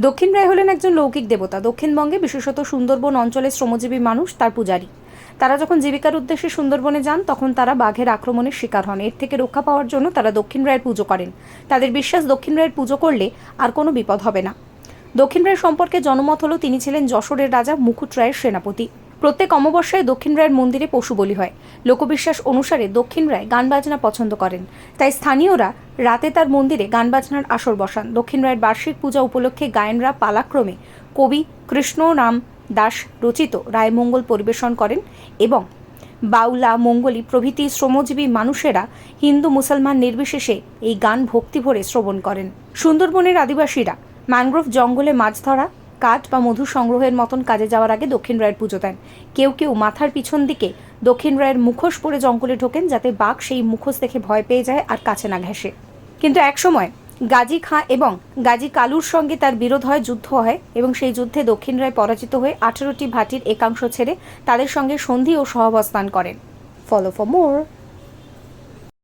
দক্ষিণ রায় হলেন একজন লৌকিক দেবতা। দক্ষিণবঙ্গে বিশেষত সুন্দরবন অঞ্চলে শ্রমজীবী মানুষ, তার পূজারী। তারা যখন জীবিকার উদ্দেশ্যে সুন্দরবনে যান, তখন তারা বাঘের আক্রমণের শিকার হন। এর থেকে রক্ষা পাওয়ার জন্য তারা দক্ষিণ রায়ের পুজো করেন। তাদের বিশ্বাস, দক্ষিণ রায়ের পুজো করলে আর কোনো বিপদ হবে না। দক্ষিণ রায় সম্পর্কে জনমত হলো, তিনি ছিলেন যশোরের রাজা মুকুট রায়ের সেনাপতি। প্রত্যেক অমাবস্যায় দক্ষিণ রায়ের মন্দিরে পশু বলি হয়। লোকবিশ্বাস অনুসারে দক্ষিণ রায় গান বাজনা পছন্দ করেন। তাই স্থানীয়রা রাতে তার মন্দিরে গান বাজনার আসর বসান। দক্ষিণ রায়ের বার্ষিক পূজা উপলক্ষে গায়নরা পালাক্রমে কবি কৃষ্ণ রাম দাস রচিত রায়মঙ্গল পরিবেশন করেন এবং বাউলা, মঙ্গলী প্রভৃতি শ্রমজীবী মানুষেরা হিন্দু মুসলমান নির্বিশেষে এই গান ভক্তি ভরে শ্রবণ করেন। সুন্দরবনের আদিবাসীরা ম্যানগ্রোভ জঙ্গলে মাছ ধরা কাঠ বা মধু সংগ্রহের মতন কাজে যাওয়ার আগে দক্ষিণ রায়ের পুজো দেন। কেউ কেউ মাথার পিছন দিকে দক্ষিণ রায়ের মুখোশ পরে জঙ্গলে ঢোকেন যাতে বাঘ সেই মুখোশ দেখে ভয় পেয়ে যায় আর কাছে না ঘেঁষে। কিন্তু একসময় গাজী খাঁ এবং গাজী কালুর সঙ্গে তার বিরোধ হয়, যুদ্ধ হয় এবং সেই যুদ্ধে দক্ষিণ রায় পরাজিত হয়ে আঠেরোটি ভাটির একাংশ ছেড়ে তাদের সঙ্গে সন্ধি ও সহাবস্থান করেন। Follow for more